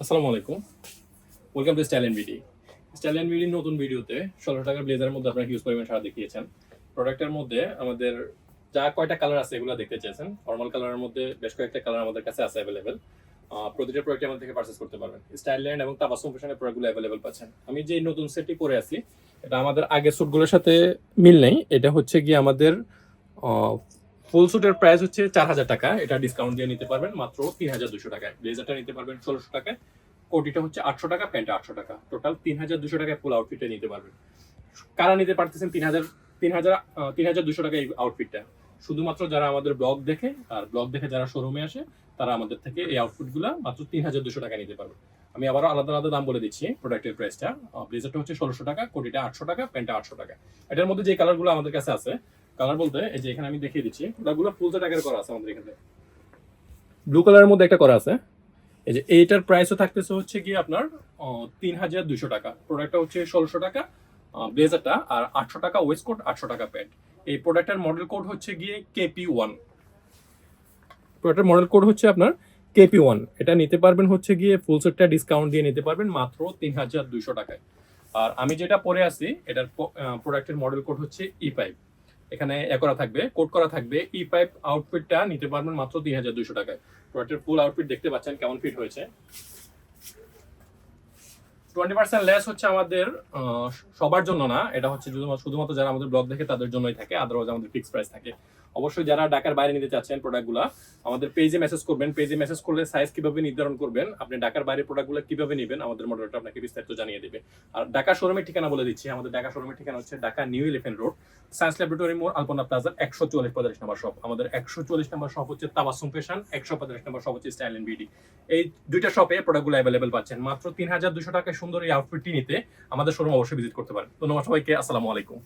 আসসালামু আলাইকুম। Welcome to style and BD style and নতুন ভিডিওতে ষোলোশো টাকার ব্লেজারের মধ্যে আপনারা হিউজ পরিমাণ সারা দেখিয়েছেন। প্রোডাক্টের মধ্যে আমাদের যা কয়টা কালার আছে এগুলো দেখতে চেয়েছেন। ফর্মাল কালারের মধ্যে বেশ কয়েকটা কালার আমাদের কাছে আছে অ্যাভেলেবেল প্রতিটা প্রোডাক্ট আমাদের থেকে পারচেস করতে পারবেন। স্টাইল্যান্ড এবং তাবাসুম ফ্যাশনের প্রোডাক্টগুলো অ্যাভেলেবেল পাচ্ছেন। আমি যে নতুন সেটটি পরে আছি, এটা আমাদের আগের স্যুটগুলোর সাথে মিল নেই। এটা হচ্ছে গিয়ে আমাদের ফুল স্যুটের প্রাইস হচ্ছে চার হাজার টাকা। এটা ডিসকাউন্ট দিয়ে নিতে পারবেন মাত্র তিন হাজার দুশো টাকায়। ব্লেজারটা নিতে পারবেন ষোলোশো টাকায়। কোটিটা হচ্ছে আটশো টাকা, প্যান্টটা আটশো টাকা। টোটাল তিন হাজার দুশো টাকায় ফুল আউটফিটে নিতে পারবেন। কারা নিতে পারতেছেন তিন হাজার তিন হাজার তিন হাজার দুশো টাকা এই আউটফিটটা শুধুমাত্র যারা আমাদের ব্লগ দেখে আর ব্লগ দেখে যারা শোরুমে আসে, তারা আমাদের থেকে এই আউটফিটগুলো মাত্র তিন হাজার দুশো টাকা নিতে পারবে আমি আবারও আলাদা আলাদা দাম বলে দিচ্ছি প্রোডাক্টের প্রাইসটা ব্লেজারটা হচ্ছে ষোলোশো টাকা, কোটিটা আটশো টাকা, প্যান্টটা আটশো টাকা। এটার মধ্যে যে কালারগুলো আমাদের কাছে আছে কালার বলতে এই যে এখানে আমি দেখিয়ে দিচ্ছি ওটাগুলো ফুল সেট আকারে করা আছে আমাদের এখানে। ব্লু কালারের মধ্যে একটা করা আছে। এই যে এইটার প্রাইসও থাকতেছে হচ্ছে গিয়ে আপনার তিন হাজার দুশো টাকা। প্রোডাক্টটা হচ্ছে ষোলোশো টাকা ব্লেজারটা আর আটশো টাকা ওয়েস্ট কোট আটশো টাকা প্যান্ট এই প্রোডাক্টের মডেল কোড হচ্ছে গিয়ে কেপি ওয়ান প্রোডাক্টের মডেল কোড হচ্ছে আপনার কেপি ওয়ান এটা নিতে পারবেন হচ্ছে গিয়ে ফুল সেটটা ডিসকাউন্ট দিয়ে নিতে পারবেন মাত্র তিন হাজার দুইশো টাকায়। আর আমি যেটা পরে আছি, এটার প্রোডাক্টের মডেল কোড হচ্ছে ই পাইপ এখানে এ করা থাকবে, কোড করা থাকবে ই পাইপ আউটফিটটা নিতে পারবেন মাত্র তিন হাজার দুইশো টাকায়। প্রোডাক্টের ফুল আউটফিট দেখতে পাচ্ছেন কেমন ফিট হয়েছে। টোয়েন্টি পার্সেন্ট লেস হচ্ছে আমাদের সবার জন্য না, এটা হচ্ছে শুধুমাত্র শুধুমাত্র যারা আমাদের ব্লগ দেখে তাদের জন্যই থাকে আদারওয়াইজ আমাদের ফিক্স প্রাইস থাকে। অবশ্যই যারা ঢাকার বাইরে নিতে চাচ্ছেন প্রোডাক্টগুলো আমাদের পেজে মেসেজ করবেন। পেজে মেসেজ করলে সাইজ কীভাবে নির্ধারণ করবেন, আপনি ঢাকার বাইরে প্রোডাক্টগুলো কীভাবে নেবেন, আমাদের মডেলটা আপনাকে বিস্তারিত জানিয়ে দেবে। আর ঢাকা শোরুমের ঠিকানা বলে দিচ্ছি। আমাদের ঢাকা শোরুমের ঠিকানা হচ্ছে Dhaka new eleven road science laboratory মোড়, আলপনা প্লাজার একশো চল্লিশ পঁয়তাল্লিশ নম্বর শপ আমাদের একশো চল্লিশ নম্বর শপ হচ্ছে তাবাসুম ফ্যাশন একশো পঁয়তাল্লিশ নম্বর শপ হচ্ছে স্টাইল এন্ড বিডি এই দুইটা শপে প্রোডাক্টগুলো অ্যাভেলেবেল পাচ্ছেন। মাত্র তিন হাজার দুশো টাকায় সুন্দর এই আউটফিটটি নিতে আমাদের শোরুম অবশ্যই ভিজিট করতে পারেন। ধন্যবাদ সবাইকে। আসসালামু আলাইকুম।